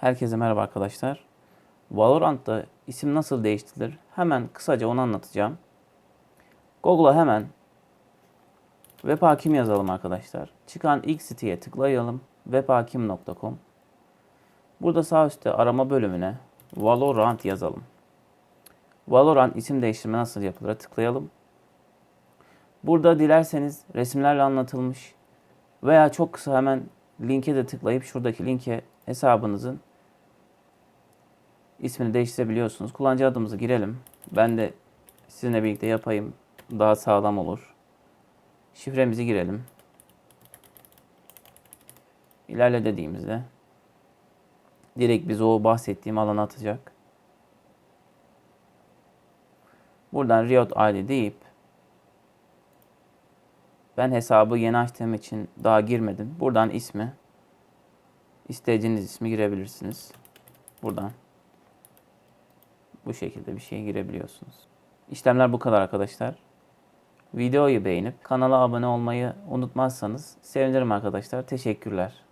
Herkese merhaba arkadaşlar. Valorant'ta isim nasıl değiştirilir? Hemen kısaca onu anlatacağım. Google'a hemen web hakim yazalım arkadaşlar. Çıkan ilk siteye tıklayalım. webhakim.com Burada sağ üstte arama bölümüne Valorant yazalım. Valorant isim değiştirme nasıl yapılır tıklayalım. Burada dilerseniz resimlerle anlatılmış veya çok kısa hemen linke de tıklayıp şuradaki linke hesabınızın ismini değiştirebiliyorsunuz. Kullanıcı adımızı girelim. Ben de sizinle birlikte yapayım. Daha sağlam olur. Şifremizi girelim. İlerle dediğimizde direkt bizi o bahsettiğim alana atacak. Buradan Riot ID deyip ben hesabı yeni açtığım için daha girmedim. Buradan ismi istediğiniz ismi girebilirsiniz. Buradan bu şekilde bir şeye girebiliyorsunuz. İşlemler bu kadar arkadaşlar. Videoyu beğenip kanala abone olmayı unutmazsanız sevinirim arkadaşlar. Teşekkürler.